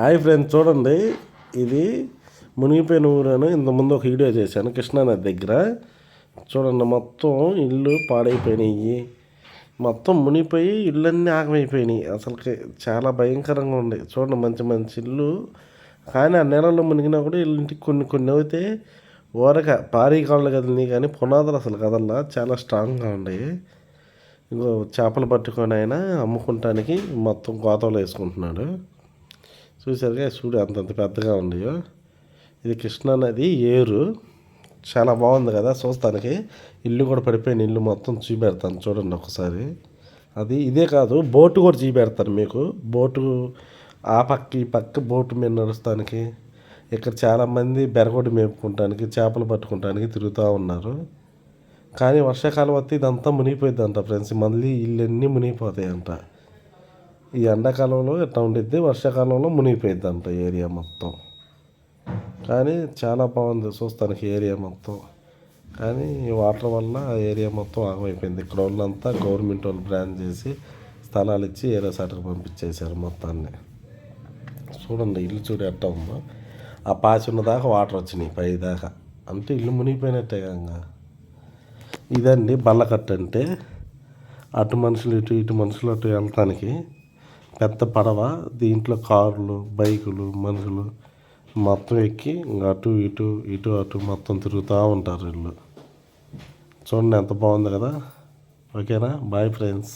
Hi friends చూడండి. ఇది మునిగిపోయిన ఊరని ఇంతకుముందు ఒక వీడియో చేశాను కృష్ణానది దగ్గర. చూడండి మొత్తం ఇల్లు పాడైపోయినాయి. మొత్తం మునిగిపోయి ఇళ్ళన్నీ ఆగమైపోయినాయి. అసలుకి చాలా భయంకరంగా ఉంది. చూడండి మంచి మంచి ఇల్లు. కానీ ఆ నెలలో మునిగినా కూడా ఇంటికి కొన్ని కొన్ని అయితే ఓరక పారీ కాళ్ళు కదిలినాయి కానీ పునాదులు అసలు కదల్లా. చాలా స్ట్రాంగ్గా ఉన్నాయి ఇంకో చేపలు పట్టుకొని ఆయన అమ్ముకుంటానికి మొత్తం గోతంలో వేసుకుంటున్నాడు. చూసారుగా చూడు అంతంత పెద్దగా ఉన్నాయో. ఇది కృష్ణా నది ఏరు. చాలా బాగుంది కదా చూస్తానికి. ఇల్లు కూడా పడిపోయిన ఇల్లు మొత్తం చూపెడతాను చూడండి ఒకసారి. అది ఇదే కాదు బోటు కూడా చూపెడతాను మీకు. బోటు ఆ పక్క ఈ పక్క బోటు మీద నడుస్తానికి. ఇక్కడ చాలామంది బెరగొడ్డు మేపుకుంటానికి చేపలు పట్టుకుంటానికి తిరుగుతూ ఉన్నారు. కానీ వర్షాకాలం వస్తే ఇదంతా మునిగిపోయిందంట ఫ్రెండ్స్. మళ్ళీ ఇల్లన్నీ మునిగిపోతాయంట. ఈ ఎండాకాలంలో ఎట్లా ఉండిద్ది? వర్షాకాలంలో మునిగిపోయిద్దంట ఏరియా మొత్తం. కానీ చాలా బాగుంది చూస్తానికి ఏరియా మొత్తం. కానీ ఈ వాటర్ వల్ల ఆ ఏరియా మొత్తం ఆగమైపోయింది. ఇక్కడ వాళ్ళంతా గవర్నమెంట్ వాళ్ళు బ్రాండ్ చేసి స్థలాలు ఇచ్చి ఏరియా సాటకు పంపించేశారు మొత్తాన్ని. చూడండి ఇల్లు చూడు ఎట్ట ఉందో. ఆ పాచి ఉన్నదాకా వాటర్ వచ్చినాయి పై దాకా. అంటే ఇల్లు మునిగిపోయినట్టే కంగా ఇదండి బల్లకట్ట అంటే అటు మనుషులు ఇటు ఇటు మనుషులు అటు వెళ్తానికి పెద్ద పడవ. దీంట్లో కార్లు బైకులు మనుషులు మొత్తం ఎక్కి అటు ఇటు ఇటు అటు మొత్తం తిరుగుతూ ఉంటారు వీళ్ళు. చూడండి ఎంత బాగుంది కదా. ఓకేనా? Bye friends.